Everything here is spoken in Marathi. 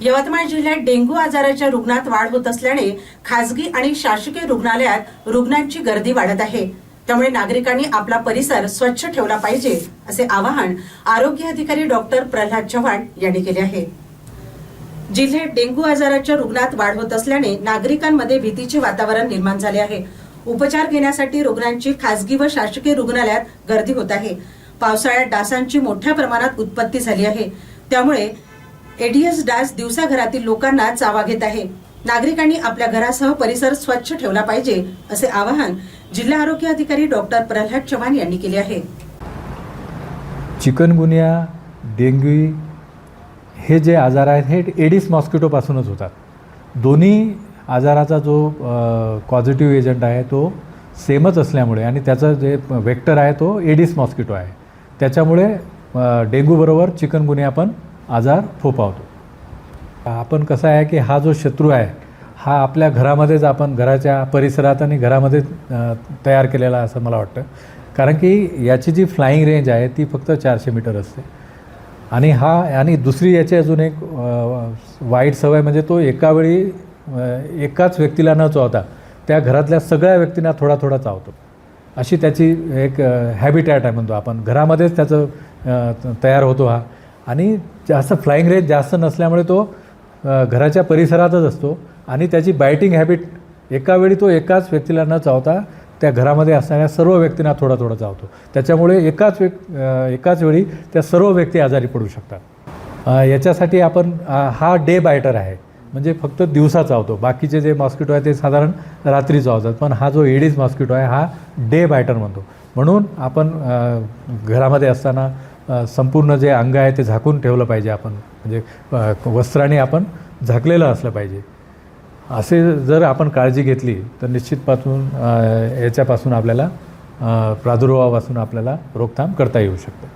यवतमाळ जिल्ह्यात डेंग्यू आजाराच्या रुग्णात वाढ होत असल्याने खासगी आणि शासकीय रुग्णालयात रुग्णांची गर्दी वाढत आहे. त्यामुळे नागरिकांनी आपला परिसर स्वच्छ ठेवला पाहिजे असे आवाहन आरोग्य अधिकारी डॉक्टर प्रल्हाद चव्हाण यांनी केले आहे. जिल्ह्यात डेंग्यू आजाराच्या रुग्णात वाढ होत असल्याने नागरिकांमध्ये भीतीचे वातावरण निर्माण झाले आहे. उपचार घेण्यासाठी रुग्णांची खासगी व शासकीय रुग्णालयात गर्दी होत आहे. पावसाळ्यात डासांची मोठ्या प्रमाणात उत्पत्ती झाली आहे. त्यामुळे एडीएस डास दिवसाघरातील लोकांना चावा घेत आहे. नागरिकांनी आपल्या घरासह परिसर स्वच्छ ठेवला पाहिजे असे आवाहन जिल्हा आरोग्य अधिकारी डॉक्टर प्रल्हाद चव्हाण यांनी केले आहे. चिकनगुनिया डेंग्यू हे जे आजार आहेत हे एडिस मॉस्किटोपासूनच होतात. दोन्ही आजाराचा जो पॉझिटिव्ह एजंट आहे तो सेमच असल्यामुळे आणि त्याचा जे वेक्टर आहे तो एडिस मॉस्किटो आहे. त्याच्यामुळे डेंग्यूबरोबर चिकनगुनिया पण आजार फोपावतो आपण कसं आहे की हा जो शत्रू आहे हा आपल्या घरामध्येच आपण घराच्या परिसरात आणि घरामध्ये तयार केलेला असं मला वाटतं. कारण की याची जी फ्लाईंग रेंज आहे ती फक्त चारशे मीटर असते. आणि हा आणि दुसरी याची अजून एक वाईट सवय म्हणजे तो एका वेळी एकाच व्यक्तीला न चावता त्या घरातल्या सगळ्या व्यक्तींना थोडा थोडा चावतो. अशी त्याची एक हॅबिटॅट आहे म्हणतो आपण. घरामध्येच त्याचं तयार होतो हा. आणि जास्त फ्लाईंग रेंज जास्त नसल्यामुळे तो घराच्या परिसरातच असतो. आणि त्याची बायटिंग हॅबिट एका वेळी तो एकाच व्यक्तीला न चावता त्या घरामध्ये असणाऱ्या सर्व व्यक्तींना थोडा थोडा चावतो. त्याच्यामुळे एकाच व्यक् एकाच वेळी त्या सर्व व्यक्ती आजारी पडू शकतात. याच्यासाठी आपण हा डे बायटर आहे. म्हणजे फक्त दिवसा चावतो. बाकीचे जे मॉस्किटो आहे ते साधारण रात्री चावतात. पण हा जो एडीज मॉस्किटो आहे हा डे बायटर म्हणतो. म्हणून आपण घरामध्ये असताना संपूर्ण जे अंग आहे ते झाकून ठेवलं पाहिजे आपण. म्हणजे वस्त्राने आपण झाकलेलं असलं पाहिजे. असे जर आपण काळजी घेतली तर निश्चितपासून याच्यापासून आपल्याला प्रादुर्भावापासून आपल्याला रोकथाम करता येऊ शकतं.